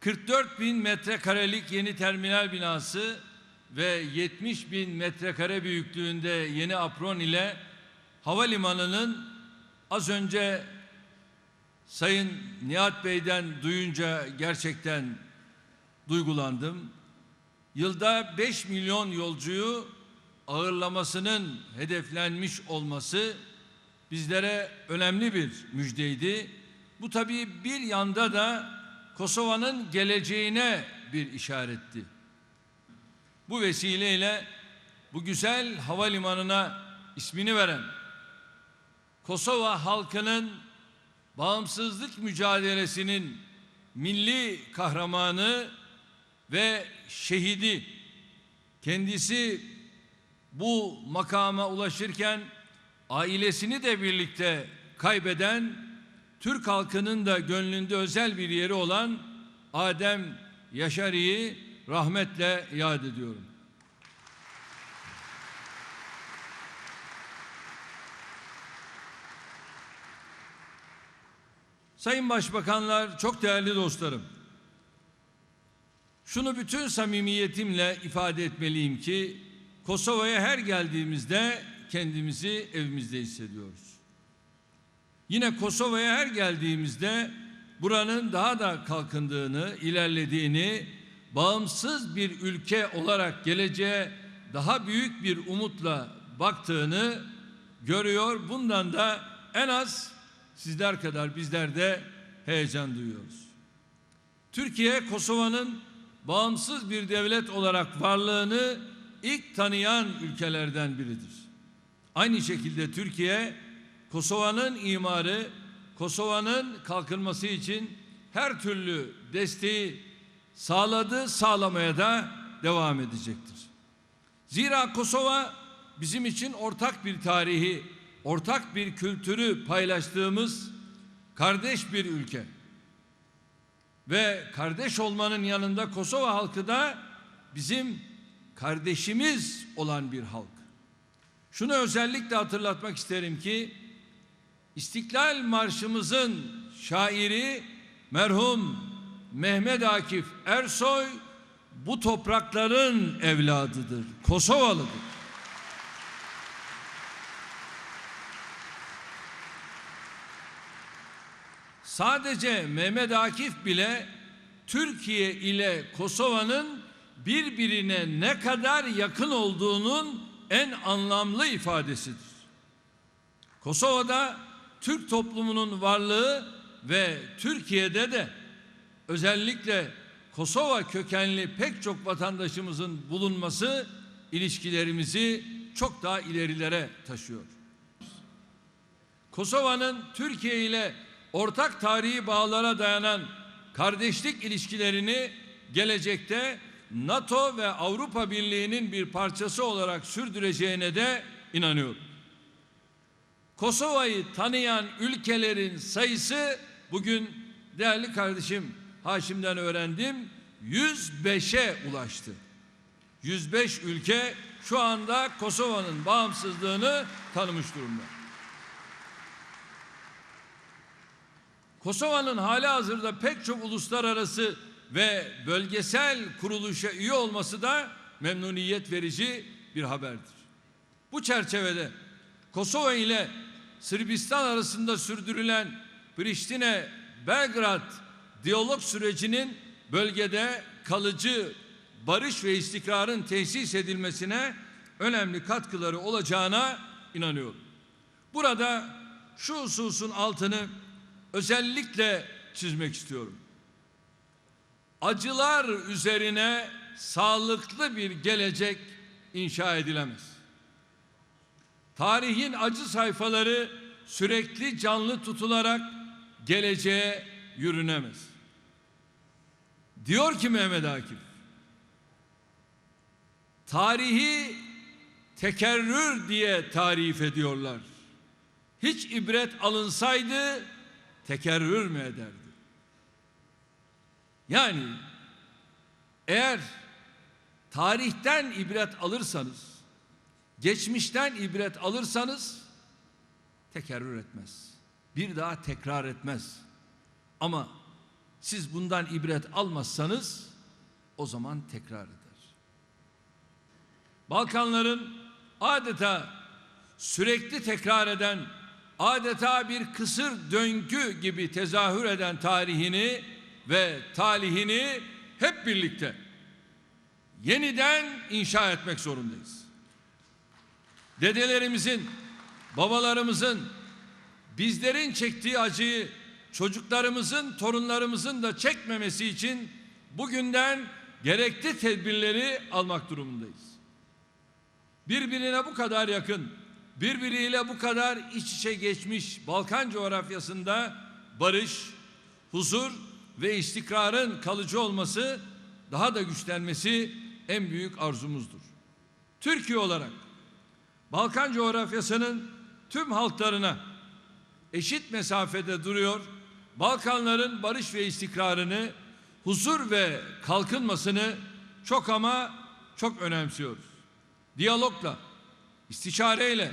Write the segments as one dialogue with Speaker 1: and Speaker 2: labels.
Speaker 1: 44 bin metrekarelik yeni terminal binası ve 70 bin metrekare büyüklüğünde yeni apron ile havalimanının az önce Sayın Nihat Bey'den duyunca gerçekten duygulandım. Yılda 5 milyon yolcuyu ağırlamasının hedeflenmiş olması bizlere önemli bir müjdeydi. Bu tabii bir yanda da Kosova'nın geleceğine bir işaretti. Bu vesileyle bu güzel havalimanına ismini veren Kosova halkının bağımsızlık mücadelesinin milli kahramanı ve şehidi kendisi bu makama ulaşırken ailesini de birlikte kaybeden Türk halkının da gönlünde özel bir yeri olan Adem Yaşari'yi rahmetle yad ediyorum. Sayın Başbakanlar, çok değerli dostlarım. Şunu bütün samimiyetimle ifade etmeliyim ki Kosova'ya her geldiğimizde kendimizi evimizde hissediyoruz. Yine Kosova'ya her geldiğimizde buranın daha da kalkındığını, ilerlediğini, bağımsız bir ülke olarak geleceğe daha büyük bir umutla baktığını görüyor. Bundan da en az sizler kadar bizler de heyecan duyuyoruz. Türkiye Kosova'nın bağımsız bir devlet olarak varlığını ilk tanıyan ülkelerden biridir. Aynı şekilde Türkiye Kosova'nın imarı, Kosova'nın kalkınması için her türlü desteği sağladı, sağlamaya da devam edecektir. Zira Kosova bizim için ortak bir tarihi, ortak bir kültürü paylaştığımız kardeş bir ülke. Ve kardeş olmanın yanında Kosova halkı da bizim kardeşimiz olan bir halk. Şunu özellikle hatırlatmak isterim ki İstiklal Marşımızın şairi merhum Mehmet Akif Ersoy bu toprakların evladıdır. Kosovalıdır. Sadece Mehmet Akif bile Türkiye ile Kosova'nın birbirine ne kadar yakın olduğunun en anlamlı ifadesidir. Kosova'da Türk toplumunun varlığı ve Türkiye'de de özellikle Kosova kökenli pek çok vatandaşımızın bulunması ilişkilerimizi çok daha ilerilere taşıyor. Kosova'nın Türkiye ile ortak tarihi bağlara dayanan kardeşlik ilişkilerini gelecekte NATO ve Avrupa Birliği'nin bir parçası olarak sürdüreceğine de inanıyorum. Kosova'yı tanıyan ülkelerin sayısı bugün değerli kardeşim Haşim'den öğrendim 105'e ulaştı. 105 ülke şu anda Kosova'nın bağımsızlığını tanımış durumda. Kosova'nın hali hazırda pek çok uluslararası ve bölgesel kuruluşa üye olması da memnuniyet verici bir haberdir. Bu çerçevede Kosova ile Sırbistan arasında sürdürülen Priştine Belgrad diyalog sürecinin bölgede kalıcı barış ve istikrarın tesis edilmesine önemli katkıları olacağına inanıyorum. Burada şu hususun altını özellikle çizmek istiyorum. Acılar üzerine sağlıklı bir gelecek inşa edilemez. Tarihin acı sayfaları sürekli canlı tutularak geleceğe yürünemez. Diyor ki Mehmet Akif, tarihi tekerrür diye tarif ediyorlar. Hiç ibret alınsaydı tekerrür mü ederdi? Yani eğer tarihten ibret alırsanız, geçmişten ibret alırsanız tekerrür etmez. Bir daha tekrar etmez. Ama Siz bundan ibret almazsanız o zaman tekrar eder. Balkanların adeta sürekli tekrar eden, adeta bir kısır döngü gibi tezahür eden tarihini ve talihini hep birlikte yeniden inşa etmek zorundayız. Dedelerimizin, babalarımızın, bizlerin çektiği acıyı çocuklarımızın, torunlarımızın da çekmemesi için bugünden gerekli tedbirleri almak durumundayız. Birbirine bu kadar yakın, birbiriyle bu kadar iç içe geçmiş Balkan coğrafyasında barış, huzur ve istikrarın kalıcı olması, daha da güçlenmesi en büyük arzumuzdur. Türkiye olarak Balkan coğrafyasının tüm halklarına eşit mesafede duruyor. Balkanların barış ve istikrarını, huzur ve kalkınmasını çok ama çok önemsiyoruz. Diyalogla, istişareyle,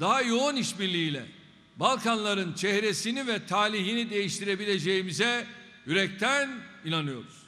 Speaker 1: daha yoğun işbirliğiyle Balkanların çehresini ve talihini değiştirebileceğimize yürekten inanıyoruz.